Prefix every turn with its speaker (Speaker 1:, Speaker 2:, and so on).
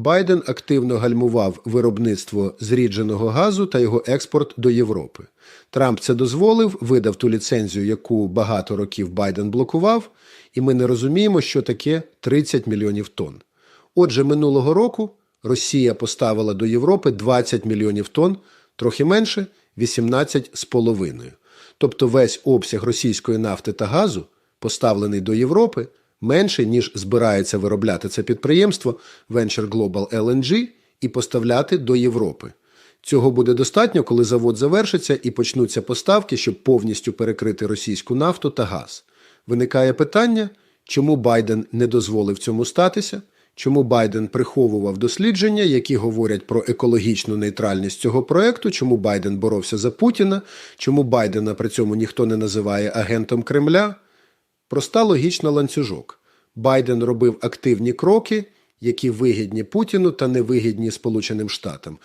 Speaker 1: Байден активно гальмував виробництво зрідженого газу та його експорт до Європи. Трамп це дозволив, видав ту ліцензію, яку багато років Байден блокував, і ми не розуміємо, що таке 30 мільйонів тонн. Отже, минулого року Росія поставила до Європи 20 мільйонів тонн, трохи менше 18,5. Тобто весь обсяг російської нафти та газу, поставлений до Європи, менше, ніж збирається виробляти це підприємство Venture Global LNG і поставляти до Європи. Цього буде достатньо, коли завод завершиться і почнуться поставки, щоб повністю перекрити російську нафту та газ. Виникає питання, чому Байден не дозволив цьому статися, чому Байден приховував дослідження, які говорять про екологічну нейтральність цього проекту, чому Байден боровся за Путіна, чому Байдена при цьому ніхто не називає агентом Кремля. Проста логічна ланцюжок. Байден робив активні кроки, які вигідні Путіну та невигідні Сполученим Штатам.